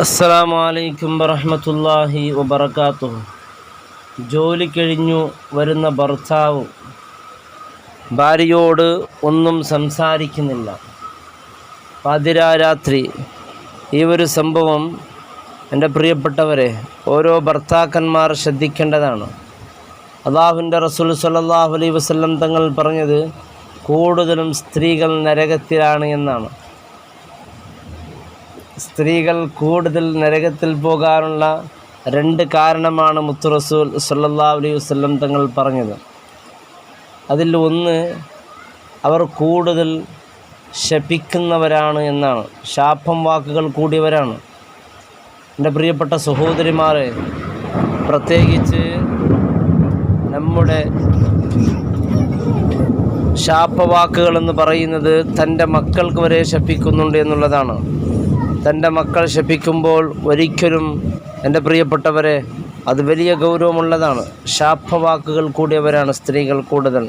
അസ്സലാമു അലൈക്കും വറഹ്മത്തുള്ളാഹി വബറകാതുഹു ജോലി കഴിഞ്ഞു വരുന്ന ഭർത്താവ് ഭാര്യയോട് ഒന്നും സംസാരിക്കുന്നില്ല. പാതിരാരാത്രി ഈ ഒരു സംഭവം എന്റെ പ്രിയപ്പെട്ടവരെ ഓരോ ഭർത്താക്കന്മാർ ശ്രദ്ധിക്കേണ്ടതാണ്. അള്ളാഹുവിന്റെ റസൂൽ സല്ലല്ലാഹു അലൈഹി വസല്ലം തങ്ങൾ പറഞ്ഞത് കൂടുതലും സ്ത്രീകൾ നരകത്തിലാണ് എന്നാണ്. സ്ത്രീകൾ കൂടുതൽ നരകത്തിൽ പോകാനുള്ള രണ്ട് കാരണമാണ് മുത്തു റസൂൽ സല്ലല്ലാഹു അലൈഹി വസല്ലം തങ്ങൾ പറഞ്ഞത്. അതിൽ ഒന്ന് അവർ കൂടുതൽ ശപിക്കുന്നവരാണ് എന്നാണ്. ശാപം വാക്കുകൾ കൂടിയവരാണ്. എന്റെ പ്രിയപ്പെട്ട സഹോദരിമാരെ പ്രത്യേകിച്ച് നമ്മുടെ ശാപവാക്കുകൾ എന്ന് പറയുന്നത് തന്റെ മക്കൾക്ക് വരെ ശപിക്കുന്നുണ്ട് എന്നുള്ളതാണ്. തന്റെ മക്കൾ ശപിക്കുമ്പോൾ ഒരിക്കലും എന്റെ പ്രിയപ്പെട്ടവരെ അത് വലിയ ഗൗരവമുള്ളതാണ്. ശാപവാക്കുകൾ കൂടിയവരാണ് സ്ത്രീകൾ കൂടുതൽ.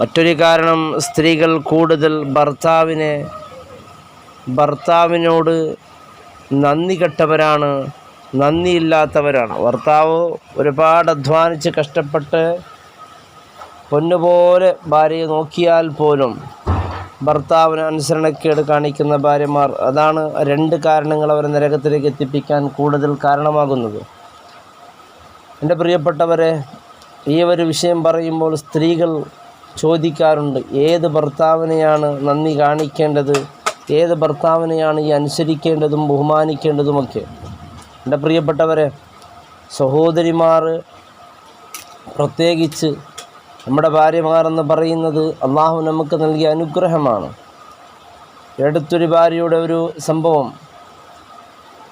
മറ്റൊരു കാരണം സ്ത്രീകൾ കൂടുതൽ ഭർത്താവിനെ ഭർത്താവിനോട് നന്ദി കെട്ടവരാണ് നന്ദിയില്ലാത്തവരാണ്. ഭർത്താവ് ഒരുപാട് അധ്വാനിച്ച് കഷ്ടപ്പെട്ട് പൊന്നുപോലെ ഭാര്യയെ നോക്കിയാൽ പോലും ഭർത്താവിന് അനുസരണക്കേട് കാണിക്കുന്ന ഭാര്യമാർ. അതാണ് രണ്ട് കാരണങ്ങൾ അവരെ നരകത്തിലേക്ക് എത്തിപ്പിക്കാൻ കൂടുതൽ കാരണമാകുന്നത്. എന്റെ പ്രിയപ്പെട്ടവരെ ഈ ഒരു വിഷയം പറയുമ്പോൾ സ്ത്രീകൾ ചോദിക്കാറുണ്ട് ഏത് ഭർത്താവിനെയാണ് നന്ദി കാണിക്കേണ്ടത്? ഏത് ഭർത്താവിനെയാണ് ഈ അനുസരിക്കേണ്ടതും ബഹുമാനിക്കേണ്ടതുമൊക്കെ? എന്റെ പ്രിയപ്പെട്ടവരെ സഹോദരിമാർ പ്രത്യേകിച്ച് നമ്മുടെ ഭാര്യമാർ എന്ന് പറയുന്നത് അള്ളാഹു നമുക്ക് നൽകിയ അനുഗ്രഹമാണ്. എടുത്തൊരു ഭാര്യയുടെ ഒരു സംഭവം.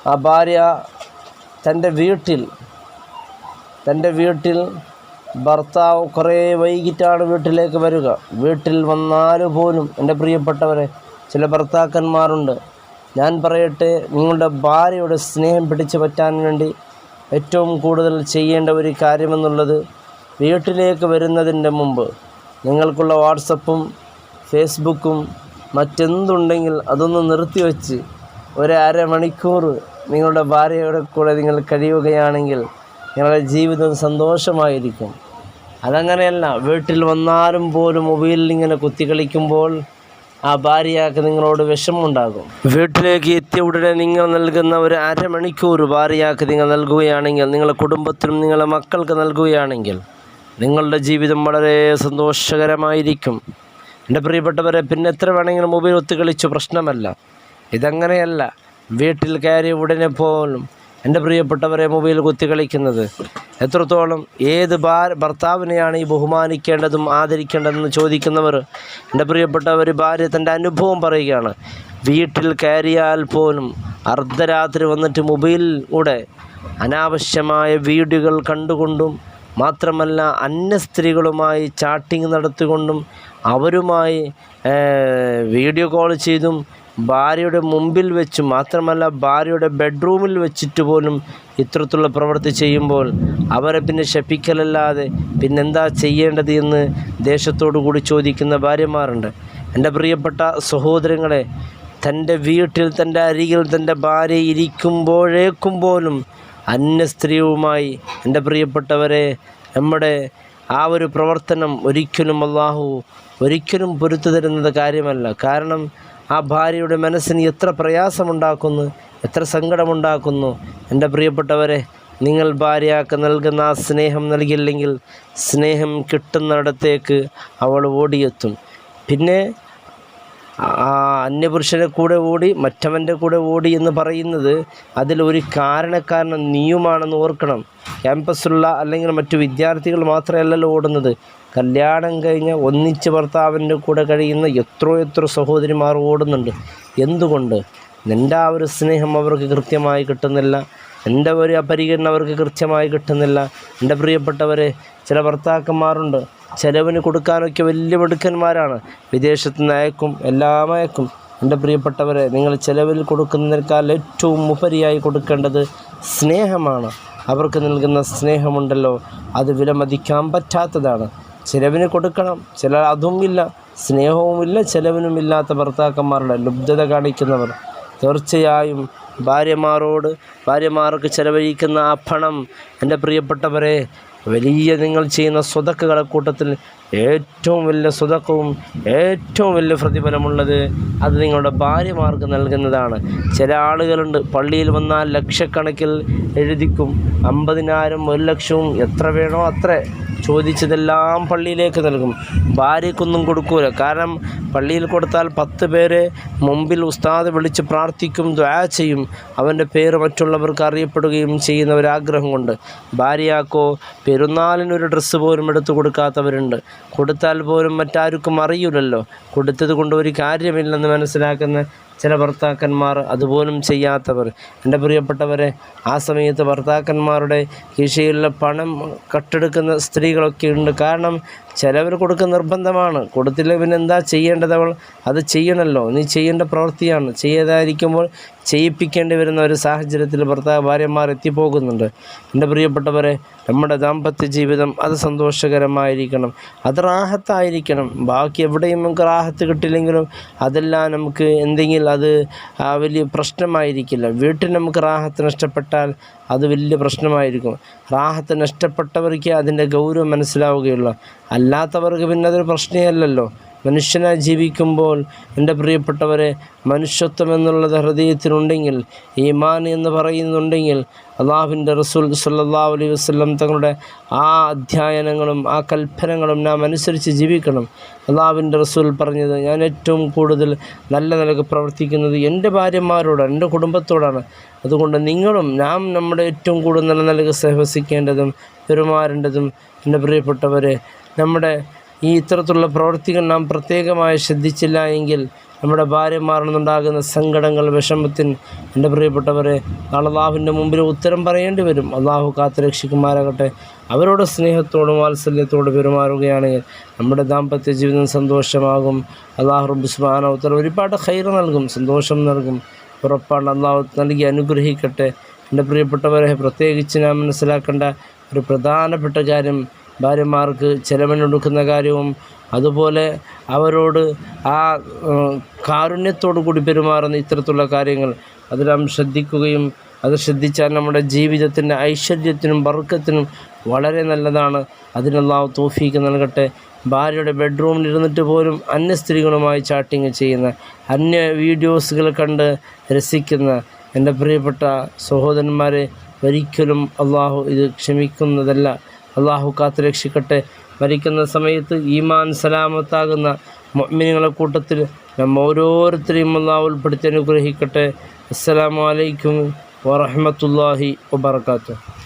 ആ ഭാര്യ തന്റെ വീട്ടിൽ തന്റെ വീട്ടിൽ ഭർത്താവ് കുറേ വൈകിട്ടാണ് വീട്ടിലേക്ക് വരിക. വീട്ടിൽ വന്നാൽ പോലും എന്റെ പ്രിയപ്പെട്ടവരെ ചില ഭർത്താക്കന്മാരുണ്ട്. ഞാൻ പറയട്ടെ നിങ്ങളുടെ ഭാര്യയുടെ സ്നേഹം പിടിച്ചു പറ്റാൻ വേണ്ടി ഏറ്റവും കൂടുതൽ ചെയ്യേണ്ട ഒരു കാര്യമെന്നുള്ളത് വീട്ടിലേക്ക് വരുന്നതിന്റെ മുമ്പ് നിങ്ങൾക്കുള്ള വാട്സപ്പും ഫേസ്ബുക്കും മറ്റെന്തുണ്ടെങ്കിൽ അതൊന്ന് നിർത്തിവെച്ച് ഒരു നിങ്ങളുടെ ഭാര്യയുടെ കൂടെ നിങ്ങൾ കഴിയുകയാണെങ്കിൽ നിങ്ങളുടെ ജീവിതം സന്തോഷമായിരിക്കും. അതങ്ങനെയല്ല വീട്ടിൽ വന്നാലും പോലും മൊബൈലിൽ ഇങ്ങനെ കുത്തി കളിക്കുമ്പോൾ ആ ഭാര്യയാക്ക് നിങ്ങളോട് വിഷമമുണ്ടാകും. വീട്ടിലേക്ക് എത്തിയ ഉടനെ നിങ്ങൾ നൽകുന്ന ഒരു അരമണിക്കൂർ ഭാര്യയാക്ക് നിങ്ങൾ നൽകുകയാണെങ്കിൽ നിങ്ങളുടെ കുടുംബത്തിനും നിങ്ങളുടെ മക്കൾക്ക് നൽകുകയാണെങ്കിൽ നിങ്ങളുടെ ജീവിതം വളരെ സന്തോഷകരമായിരിക്കും. എന്റെ പ്രിയപ്പെട്ടവരെ പിന്നെ എത്ര വേണമെങ്കിലും മൊബൈൽ ഒത്തു കളിച്ചു പ്രശ്നമല്ല. ഇതങ്ങനെയല്ല. വീട്ടിൽ കയറിയ ഉടനെ പോലും എന്റെ പ്രിയപ്പെട്ടവരെ മൊബൈൽ കുത്തി കളിക്കുന്നത്. എത്രത്തോളം ഏത് ഭർത്താവിനെയാണ് ഈ ബഹുമാനിക്കേണ്ടതും ആദരിക്കേണ്ടതെന്ന് ചോദിക്കുന്നവർ എന്റെ പ്രിയപ്പെട്ടവർ ഭാര്യ തന്റെ അനുഭവം പറയുകയാണ്. വീട്ടിൽ കയറിയാൽ പോലും അർദ്ധരാത്രി വന്നിട്ട് മൊബൈലിലൂടെ അനാവശ്യമായ വീഡിയോകൾ കണ്ടുകൊണ്ടും മാത്രമല്ല അന്യ സ്ത്രീകളുമായി ചാറ്റിംഗ് നടത്തിക്കൊണ്ടും അവരുമായി വീഡിയോ കോൾ ചെയ്തും ഭാര്യയുടെ മുമ്പിൽ വെച്ച് മാത്രമല്ല ഭാര്യയുടെ ബെഡ്റൂമിൽ വെച്ചിട്ട് പോലും ഇത്തരത്തിലുള്ള പ്രവൃത്തി ചെയ്യുമ്പോൾ അവരെ പിന്നെ ശപിക്കലല്ലാതെ പിന്നെന്താ ചെയ്യേണ്ടത് എന്ന് ദേഷ്യത്തോടു കൂടി ചോദിക്കുന്ന ഭാര്യമാരുണ്ട്. എന്റെ പ്രിയപ്പെട്ട സഹോദരങ്ങളെ തന്റെ വീട്ടിൽ തന്റെ അരികിൽ തന്റെ ഭാര്യ ഇരിക്കുമ്പോഴേക്കും പോലും അന്യ സ്ത്രീയുമായി എന്റെ പ്രിയപ്പെട്ടവരെ നമ്മുടെ ആ ഒരു പ്രവർത്തനം ഒരിക്കലും അള്ളാഹു ഒരിക്കലും പൊരുത്തു തരുന്നത് കാര്യമല്ല. കാരണം ആ ഭാര്യയുടെ മനസ്സിന് എത്ര പ്രയാസമുണ്ടാക്കുന്നു എത്ര സങ്കടമുണ്ടാക്കുന്നു. എന്റെ പ്രിയപ്പെട്ടവരെ നിങ്ങൾ ഭാര്യയാക്ക് നൽകുന്ന ആ സ്നേഹം നൽകിയില്ലെങ്കിൽ സ്നേഹം കിട്ടുന്നിടത്തേക്ക് അവൾ ഓടിയെത്തും. പിന്നെ ആ അന്യപുരുഷനെ കൂടെ ഓടി മറ്റവന്റെ കൂടെ ഓടി എന്ന് പറയുന്നത് അതിലൊരു കാരണക്കാരനും നീയുമാണെന്ന് ഓർക്കണം. ക്യാമ്പസിലുള്ള അല്ലെങ്കിൽ മറ്റു വിദ്യാർത്ഥികൾ മാത്രമല്ലല്ലോ ഓടുന്നത്. കല്യാണം കഴിഞ്ഞ ഒന്നിച്ച് ഭർത്താവിന്റെ കൂടെ കഴിയുന്ന എത്രയോ എത്ര സഹോദരിമാർ ഓടുന്നുണ്ട്. എന്തുകൊണ്ട്? നിന്റെ ആ ഒരു സ്നേഹം അവർക്ക് കൃത്യമായി കിട്ടുന്നില്ല. എന്റെ ഒരു പരിഗണന അവർക്ക് കൃത്യമായി കിട്ടുന്നില്ല. എന്റെ പ്രിയപ്പെട്ടവരെ ചില ഭർത്താക്കന്മാരുണ്ട്. ചിലവിന് കൊടുക്കാനൊക്കെ വലിയ മിടുക്കന്മാരാണ്. വിദേശത്ത് അയക്കും എല്ലാം അയക്കും എന്റെ പ്രിയപ്പെട്ടവരെ നിങ്ങൾ ചിലവിൽ കൊടുക്കുന്നതിനേക്കാൾ ഏറ്റവും ഉപരിയായി കൊടുക്കേണ്ടത് സ്നേഹമാണ്. അവർക്ക് നൽകുന്ന സ്നേഹമുണ്ടല്ലോ അത് വിലമതിക്കാൻ പറ്റാത്തതാണ്. ചിലവിന് കൊടുക്കണം ചില അതും ഇല്ല. സ്നേഹവുമില്ല ചിലവിനുമില്ലാത്ത ഭർത്താക്കന്മാരുടെ ലുബ്ധത കാണിക്കുന്നവർ. തീർച്ചയായും ഭാര്യമാരോട് ഭാര്യമാർക്ക് ചെലവഴിക്കുന്ന ആ പണം. എന്റെ പ്രിയപ്പെട്ടവരെ വലിയ നിങ്ങൾ ചെയ്യുന്ന സ്വതക്കുകളെ കൂട്ടത്തിൽ ഏറ്റവും വലിയ സ്വതക്കവും ഏറ്റവും വലിയ പ്രതിഫലമുള്ളത് അത് നിങ്ങളുടെ ഭാര്യമാർക്ക് നൽകുന്നതാണ്. ചില ആളുകളുണ്ട് പള്ളിയിൽ വന്നാൽ ലക്ഷക്കണക്കിൽ എഴുതിക്കും അമ്പതിനായിരം ഒരു ലക്ഷവും എത്ര വേണോ അത്ര. ചോദിച്ചതെല്ലാം പള്ളിയിലേക്ക് നൽകും. ഭാര്യയ്ക്കൊന്നും കൊടുക്കൂല. കാരണം പള്ളിയിൽ കൊടുത്താൽ പത്ത് പേരെ മുമ്പിൽ ഉസ്താദ് വിളിച്ച് പ്രാർത്ഥിക്കും ദ്വാ ചെയ്യും. അവന്റെ പേര് മറ്റുള്ളവർക്ക് അറിയപ്പെടുകയും ചെയ്യുന്ന ഒരാഗ്രഹം കൊണ്ട്. ഭാര്യയാക്കോ പെരുന്നാളിനൊരു ഡ്രസ്സ് പോലും എടുത്തു കൊടുക്കാത്തവരുണ്ട്. കൊടുത്താൽ പോലും മറ്റാർക്കും അറിയില്ലല്ലോ. കൊടുത്തത് കൊണ്ട് ഒരു കാര്യമില്ലെന്ന് മനസ്സിലാക്കുന്ന ചില ഭർത്താക്കന്മാർ അതുപോലും ചെയ്യാത്തവർ. എന്റെ പ്രിയപ്പെട്ടവരെ ആ സമയത്ത് ഭർത്താക്കന്മാരുടെ കീശയിലുള്ള പണം കട്ടെടുക്കുന്ന സ്ത്രീകളൊക്കെ ഉണ്ട്. കാരണം ചിലവർ കൊടുക്കുന്ന നിർബന്ധമാണ്. കൊടുത്തില്ല പിന്നെ എന്താ ചെയ്യേണ്ടത് അവൾ? അത് ചെയ്യണമല്ലോ നീ ചെയ്യേണ്ട പ്രവൃത്തിയാണ്. ചെയ്യാതായിരിക്കുമ്പോൾ ചെയ്യിപ്പിക്കേണ്ടി വരുന്ന ഒരു സാഹചര്യത്തിൽ ഭർത്താവ് ഭാര്യമാർ എത്തിപ്പോകുന്നുണ്ട്. എന്റെ പ്രിയപ്പെട്ടവരെ നമ്മുടെ ദാമ്പത്യ ജീവിതം അത് സന്തോഷകരമായിരിക്കണം. അത് റാഹത്തായിരിക്കണം. ബാക്കി എവിടെയും നമുക്ക് റാഹത്ത് കിട്ടില്ലെങ്കിലും അതെല്ലാം നമുക്ക് എന്തെങ്കിലും അത് വലിയ പ്രശ്നമായിരിക്കില്ല. വീട്ടിൽ നമുക്ക് റാഹത്ത് നഷ്ടപ്പെട്ടാൽ അത് വലിയ പ്രശ്നമായിരിക്കും. റാഹത്ത് നഷ്ടപ്പെട്ടവർക്ക് അതിന്റെ ഗൗരവം മനസ്സിലാവുകയുള്ളൂ. അല്ലാത്തവർക്ക് പിന്നെ അതൊരു പ്രശ്നമല്ലല്ലോ മനുഷ്യനായി ജീവിക്കുമ്പോൾ എന്റെ പ്രിയപ്പെട്ടവരെ മനുഷ്യത്വം എന്നുള്ളത് ഹൃദയത്തിനുണ്ടെങ്കിൽ ഈമാൻ എന്ന് പറയുന്നുണ്ടെങ്കിൽ അള്ളാഹുവിന്റെ റസൂൽ സല്ലാ അലൈഹി വസ്ലം തങ്ങളുടെ ആ അധ്യയനങ്ങളും ആ കൽപ്പനകളും നാം അനുസരിച്ച് ജീവിക്കണം. അള്ളാഹുവിന്റെ റസൂൽ പറഞ്ഞത് ഞാൻ ഏറ്റവും കൂടുതൽ നല്ല നിലയ്ക്ക് പ്രവർത്തിക്കുന്നത് എന്റെ ഭാര്യമാരോടാണ് എന്റെ കുടുംബത്തോടാണ്. അതുകൊണ്ട് നിങ്ങളും നാം നമ്മുടെ ഏറ്റവും കൂടുതൽ നല്ല നിലയ്ക്ക് സഹവസിക്കേണ്ടതും പെരുമാറേണ്ടതും എന്റെ പ്രിയപ്പെട്ടവരെ നമ്മുടെ ഈ ഇത്തരത്തിലുള്ള പ്രവൃത്തികൾ നാം പ്രത്യേകമായി ശ്രദ്ധിച്ചില്ല എങ്കിൽ നമ്മുടെ ഭാര്യമാരിൽ നിന്നുണ്ടാകുന്ന സങ്കടങ്ങൾ വിഷമത്തിന് എന്റെ പ്രിയപ്പെട്ടവരെ അള്ളാഹുവിന്റെ മുമ്പിൽ ഉത്തരം പറയേണ്ടി വരും. അള്ളാഹു കാത്തുരക്ഷിക്കുമാരാകട്ടെ അവരോട് സ്നേഹത്തോടും വാത്സല്യത്തോടും പെരുമാറുകയാണെങ്കിൽ നമ്മുടെ ദാമ്പത്യ ജീവിതം സന്തോഷമാകും. അള്ളാഹു റബ്ബുസ്മാന ഉത്തരം ഒരുപാട് ഹൈർ നൽകും സന്തോഷം നൽകും. ഉറപ്പാണ് അള്ളാഹു നൽകി അനുഗ്രഹിക്കട്ടെ. എന്റെ പ്രിയപ്പെട്ടവരെ പ്രത്യേകിച്ച് ഞാൻ മനസ്സിലാക്കേണ്ട ഒരു പ്രധാനപ്പെട്ട കാര്യം ഭാര്യമാർക്ക് ചെലവിനൊടുക്കുന്ന കാര്യവും അതുപോലെ അവരോട് ആ കാരുണ്യത്തോടു കൂടി പെരുമാറുന്ന ഇത്തരത്തിലുള്ള കാര്യങ്ങൾ അത് നാം ശ്രദ്ധിക്കുകയും അത് ശ്രദ്ധിച്ചാൽ നമ്മുടെ ജീവിതത്തിന്റെ ഐശ്വര്യത്തിനും ബർക്കത്തിനും വളരെ നല്ലതാണ്. അതിനുള്ള തോഫീക്ക് നൽകട്ടെ. ഭാര്യയുടെ ബെഡ്റൂമിൽ ഇരുന്നിട്ട് പോലും അന്യ സ്ത്രീകളുമായി ചാറ്റിങ് ചെയ്യുന്ന അന്യ വീഡിയോസുകൾ കണ്ട് രസിക്കുന്ന എന്റെ പ്രിയപ്പെട്ട സഹോദരന്മാരെ ഒരിക്കലും അള്ളാഹു ഇത് ക്ഷമിക്കുന്നതല്ല. അള്ളാഹു കാത്ത് രക്ഷിക്കട്ടെ. മരിക്കുന്ന സമയത്ത് ഈമാൻ സലാമത്താകുന്ന മൊമിനിങ്ങളെ കൂട്ടത്തിൽ നമ്മ ഓരോരുത്തരെയും അള്ളാഹ് ഉൾപ്പെടുത്തി അനുഗ്രഹിക്കട്ടെ. അസ്സലാമലൈക്കും വറഹമത്തല്ലാഹി വബർക്കാത്തു